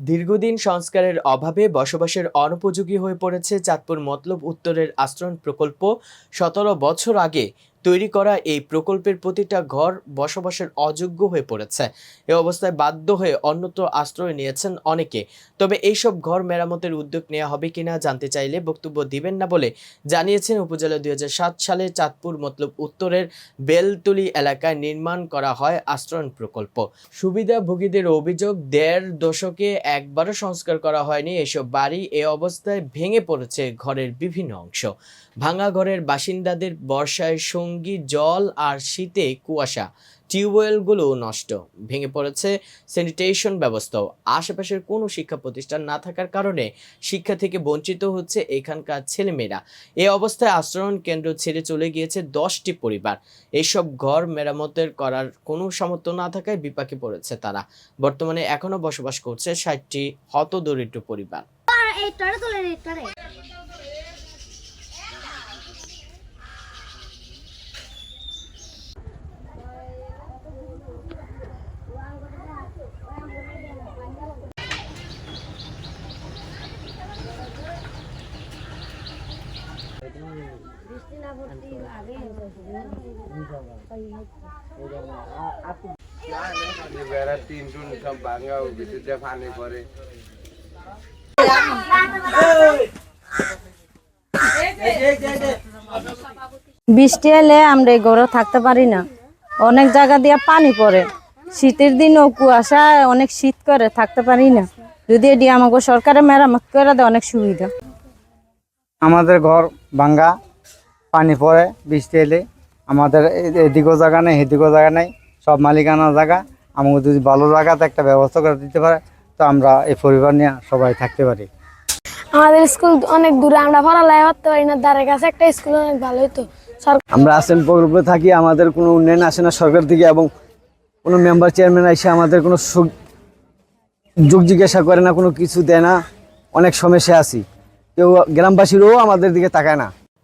দীর্ঘদিন সংস্কারের অভাবে বসবাসের অনুপযোগী হয়ে পড়েছে চাঁদপুর মতলব উত্তরের আশ্রয়ণ প্রকল্প। সতেরো বছর আগে তৈরি করা এই প্রকল্পের প্রতিটা ঘর বসবাসের অযোগ্য হয়ে পড়েছে। এ অবস্থায় বাধ্য হয়ে অন্যত্র আশ্রয় নিয়েছেন অনেকে। তবে এইসব ঘর মেরামতের উদ্যোগ নেওয়া হবে কিনা জানতে চাইলে বক্তব্য দিবেন না বলে জানিয়েছেন উপজেলা দুই হাজার সাত সালে চাঁদপুর মতলব উত্তরের বেলতুলি এলাকায় নির্মাণ করা হয় আশ্রয়ণ প্রকল্প। সুবিধাভোগীদের অভিযোগ, দেড় দশকে একবারও সংস্কার করা হয়নি এসব বাড়ি। এ অবস্থায় ভেঙে পড়েছে ঘরের বিভিন্ন অংশ। ভাঙা ঘরের বাসিন্দাদের বর্ষায় সঙ্গী জল আর শীতে কুয়াশা টিউবওয়েলগুলো নষ্ট ভেঙে পড়েছে স্যানিটেশন ব্যবস্থাও আশেপাশের কোনো শিক্ষা প্রতিষ্ঠান না থাকার কারণে শিক্ষা থেকে বঞ্চিত হচ্ছে এখানকার ছেলেমেয়েরা এ অবস্থায় আশ্রয়ণ কেন্দ্র ছেড়ে চলে গিয়েছে দশটি পরিবার এইসব ঘর মেরামতের করার কোনো সামর্থ্য না থাকায় বিপাকে পড়েছে তারা বর্তমানে এখনও বসবাস করছে ষাটটি হতদরিদ্র পরিবার বৃষ্টি এলে আমরা এই ঘরে থাকতে পারি না। অনেক জায়গা দিয়ে পানি পড়ে। শীতের দিনও কুয়াশা অনেক শীত করে, থাকতে পারি না। যদি এটি আমাকে সরকারে মেরামত করে দেয়, অনেক সুবিধা। আমাদের ঘর ভাঙ্গা। পানি পড়ে বৃষ্টি এলে। আমাদের এদিকেও জায়গা নেই এদিকেও জায়গা নেই। সব মালিকানা জায়গা। আমাকে যদি ভালো জায়গাতে একটা ব্যবস্থা করে দিতে পারে তো আমরা এই পরিবার নিয়ে সবাই থাকতে পারি। আমাদের স্কুল অনেক দূরে আমরা পড়ালেখা করতে পারি না। দ্বারের কাছে একটা স্কুল অনেক ভালো হতো আমরা আসেন প্রকল্পে থাকি আমাদের কোনো উন্নয়ন আসে না সরকার থেকে এবং কোনো মেম্বার চেয়ারম্যান এসে আমাদের কোনো সুখ- যোগ জিজ্ঞাসা করে না কোনো কিছু দেয় না। অনেক সমস্যা আছি। কেউ গ্রামবাসীরও আমাদের দিকে তাকায় না।